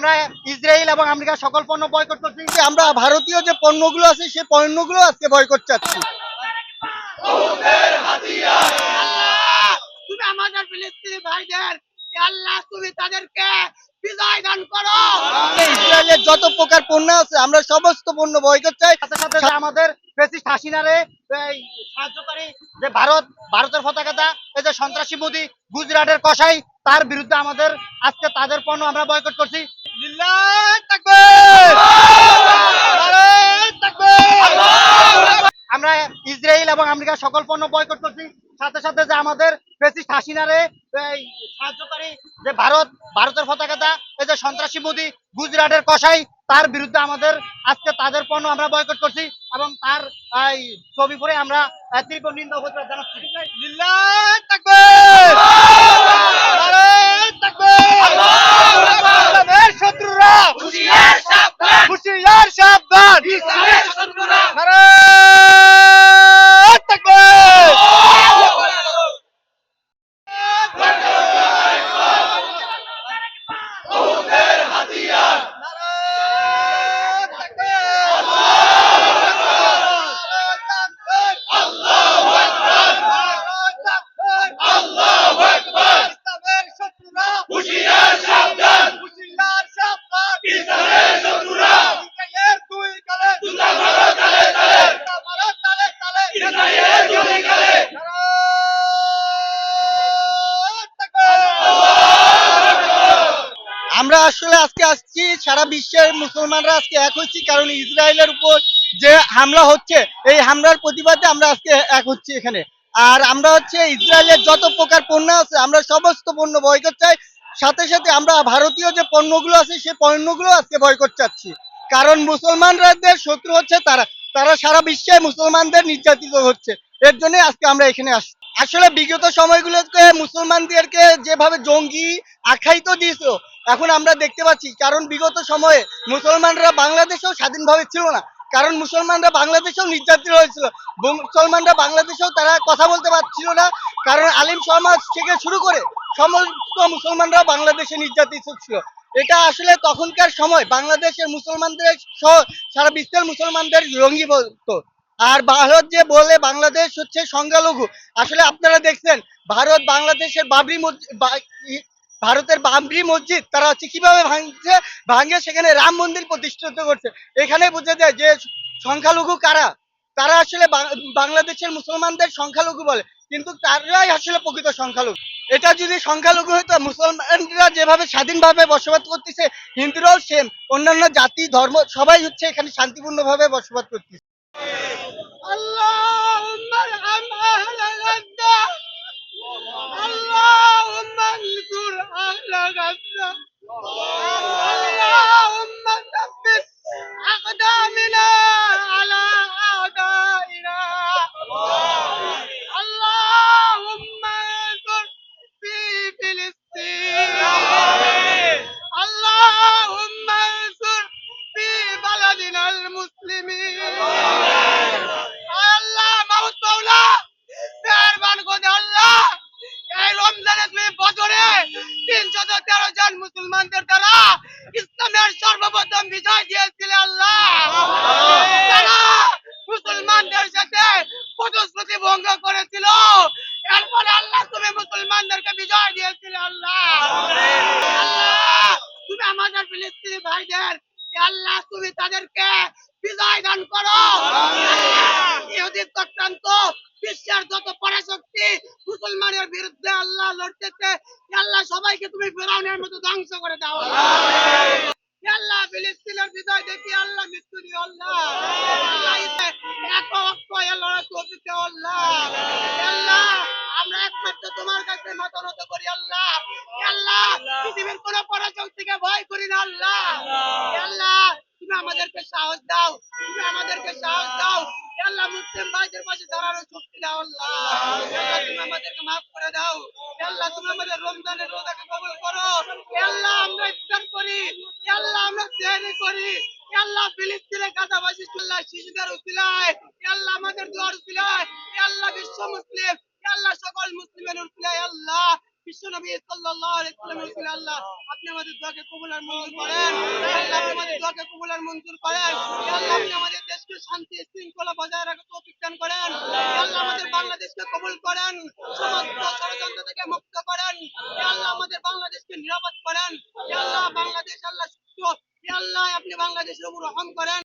আমরা ইসরায়েল এবং আমেরিকার সকল পণ্য বয়কট করছি আমরা ভারতীয় যে পণ্যগুলো আছে সেই পণ্যগুলো আজকে বয়কট চাচ্ছি। তুমি আমাদের ফিলিস্তিনি ভাইদের আল্লাহ তুমি তাদেরকে বিজয় দান করো। ইসরায়েলের যত প্রকার পণ্য আছে আমরা সমস্ত পণ্য বয়কট চাই। সাথে সাথে আমাদের প্রেসিড হাসিনারে সাহায্যকারী যে ভারত ভারতের পতাকাটা এই যে সন্ত্রাসী মোদী গুজরাটের কসাই তার বিরুদ্ধে আমাদের আজকে তাদের পণ্য আমরা বয়কট করছি। আমরা ইসরায়েল এবং আমেরিকার সকল পণ্য বয়কট করছি। সাথে সাথে যে আমাদের প্রেসিড হাসিনারে সাহায্যকারী যে ভারত, ভারতের পতাকাটা, এই যে সন্ত্রাসী মোদী গুজরাটের কসাই, তার বিরুদ্ধে আমাদের আজকে তাদের পণ্য আমরা বয়কট করছি এবং তার ছবি পরে আমরা তীব্র নিন্দা জানাচ্ছি। আমরা আসলে আজকে আসছি, সারা বিশ্বের মুসলমানরা আজকে এক হচ্ছি, কারণ ইসরায়েলের উপর যে হামলা হচ্ছে, এই হামলার প্রতিবাদে আমরা আজকে এক হচ্ছি এখানে। আর আমরা হচ্ছে ইসরায়েলের যত প্রকার পণ্য আছে, আমরা সমস্ত পণ্য বয়কট চাই। সাথে সাথে আমরা ভারতীয় যে পণ্যগুলো আছে সেই পণ্যগুলো আজকে বয়কট চাচ্ছি। কারণ মুসলমানদের শত্রু হচ্ছে তারা। তারা সারা বিশ্বে মুসলমানদের নির্যাতিত হচ্ছে। এর জন্য আজকে আমরা এখানে আসছি। আসলে বিগত সময়গুলোতে মুসলমানদেরকে যেভাবে জঙ্গি আখ্যায়িত দিয়েছিল, এখন আমরা দেখতে পাচ্ছি, কারণ বিগত সময়ে মুসলমানরা বাংলাদেশেও স্বাধীনভাবে ছিল না। কারণ মুসলমানরা বাংলাদেশেও নির্যাতিত হয়েছিল। মুসলমানরা বাংলাদেশেও তারা কথা বলতে পারছিল না। কারণ আলিম সমাজ থেকে শুরু করে সমস্ত মুসলমানরা বাংলাদেশে নির্যাতিত ছিল। এটা আসলে তখনকার সময় বাংলাদেশের মুসলমানদের সহ সারা বিশ্বের মুসলমানদের রঙ্গি বলতো। আর ভারত যে বলে বাংলাদেশ হচ্ছে সংখ্যালঘু। আসলে আপনারা দেখছেন, ভারত বাংলাদেশের বাবরি ভারতের বাবরি মসজিদ, তারা হচ্ছে কীভাবে ভাঙছে? ভাঙে সেখানে রাম মন্দির প্রতিষ্ঠিত করছে। এখানে বোঝা যায় যে সংখ্যালঘু কারা? তারা আসলে বাংলাদেশের মুসলমানদের সংখ্যালঘু বলে, কিন্তু তারাই আসলে প্রকৃত সংখ্যালঘু। এটা যদি সংখ্যালঘু হতো, মুসলমানরা যেভাবে স্বাধীনভাবে বসবাস করতেছে, হিন্দুরাও সেম অন্যান্য জাতি, ধর্ম, সবাই হচ্ছে এখানে শান্তিপূর্ণভাবে বসবাস করতেছে। اللهم ارحم أهل الأندلس তেরো জন মুসলমানদের দ্বারা ইসলামের সর্বপ্রথম বিজয় দিয়েছিলে আল্লাহ। মুসলমানদের সাথে প্রতিশ্রুতি ভঙ্গ করেছিল। এরপরে আল্লাহ তুমি মুসলমানদেরকে বিজয় দিয়েছিলে আল্লাহ। আল্লাহ, তুমি আমাদের ফিলিস্তিনি ভাইদের আল্লাহ তুমি তাদেরকে বিজয় দান করো। ইহুদি চক্রান্ত বিশ্বের যত পরাশক্তি মুসলমানের বিরুদ্ধে আল্লাহ লড়তেছে ইয়া আল্লাহ সবাইকে তুমি ফেরাউনের মতো ধ্বংস করে দাও। আল্লাহ। ফিলিস্তিনের বিজয় দেখি আল্লাহ মৃত্যু দিও আল্লাহ। আল্লাহ এক অক্ষ লড়াই তৌফিক দাও আল্লাহ আল্লাহ আমরা একমাত্র তোমার কাছে করি আল্লাহ। আল্লাহ পৃথিবীর কোন পরাশক্তিকে ভয় করি না আল্লাহ। আল্লাহ। তুমি আমাদেরকে সাহস দাও। তুমি আমাদেরকে সাহস দাও। আল্লাহ মুসলিম ভাইদের পাশে দাঁড়ানোর শক্তি দাও আল্লাহ তুমি আমাদেরকে মাফ করে দাও। আল্লাহ, তুমি আমাদের কবুল করো। আল্লাহ, আমরা ইফতার করি। আল্লাহ, আমরা সেহরি করি। আল্লাহ, ফিলিস্তিনে গাজাবাসী আল্লাহ শিশুদের উসিলায় আমাদের দোয়ার উসিলায় আল্লাহ, বিশ্ব মুসলিম। আল্লাহ, সকল মুসলিমের উসিলায় আল্লাহ বিশ্বনবী সাল্লাল্লাহু আলাইহি ওয়াসাল্লাম রসুল আল্লাহ, আপনি আমাদের দোয়াকে কবুল আর মঞ্জুর করেন। আল্লাহ আমাদের দোয়াকে কবুল আর মঞ্জুর করেন। আল্লাহ, আপনি আমাদের দেশকে শান্তি শৃঙ্খলা বজায় রাখতে তৌফিক করেন। আল্লাহ আমাদের বাংলাদেশকে কবুল করেন, সমস্ত ষড়যন্ত্র থেকে মুক্ত করেন। আল্লাহ আমাদের বাংলাদেশকে নিরাপদ করেন। আল্লাহ বাংলাদেশ আল্লাহ সুস্থ। আল্লাহ আপনি বাংলাদেশের উপর রহম করেন।